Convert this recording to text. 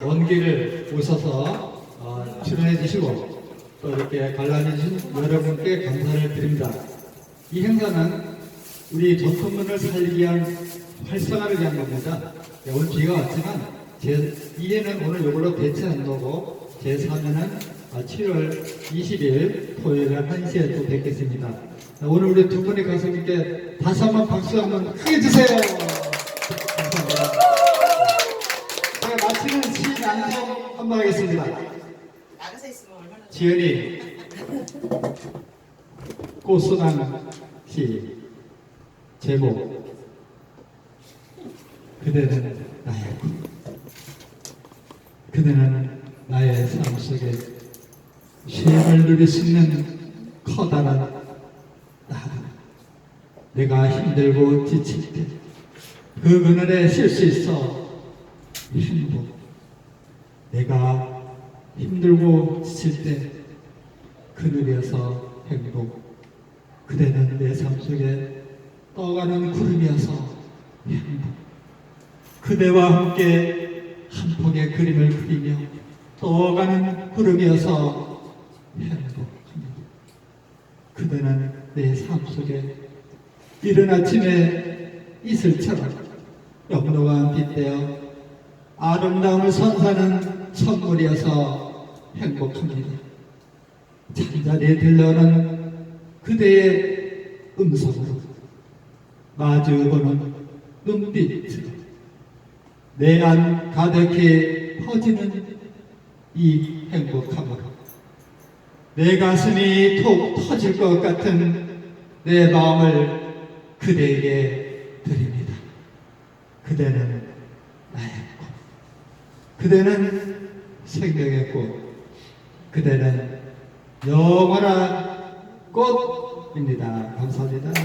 먼 길을 오셔서 어, 출연해 주시고 또 이렇게 관람해 주신 여러분께 감사를 드립니다. 이 행사는 우리 전통문을 살리기 위한 활성화를 위한 겁니다. 네, 오늘 비가 왔지만 제 2회는 오늘 이걸로 대체한 거고 제 3회는 7월 20일 토요일 1시에 또 뵙겠습니다. 네, 오늘 우리 두 분의 가수님께 다시 한번 박수 한번 크게 주세요. 감사합니다. 마치는 시 양성 한번 하겠습니다. 나가서 있으면 얼마나 지연이 꽃소난 시 제목. 그대는 나의 꿈. 그대는 나의 삶 속에 쉼을 누릴 수 있는 커다란 나다 내가 힘들고 지칠 때 그 그늘에 쉴 수 있어 행복 내가 힘들고 지칠 때 그늘이어서 행복 그대는 내 삶 속에 떠가는 구름이어서 행복. 그대와 함께 한 폭의 그림을 그리며 떠가는 구름이어서 행복합니다 그대는 내 삶 속에 이른 아침에 이슬처럼 영롱한 빛되어 아름다움을 선사하는 선물이어서 행복합니다. 잠자리에 들려오는 그대의 음성으로 마주보는 눈빛으로 내 안 가득히 퍼지는 이 행복함으로 내 가슴이 톡 터질 것 같은 내 마음을 그대에게 드립니다. 그대는. 그대는 생명의 꽃. 그대는 영원한 꽃입니다. 감사합니다.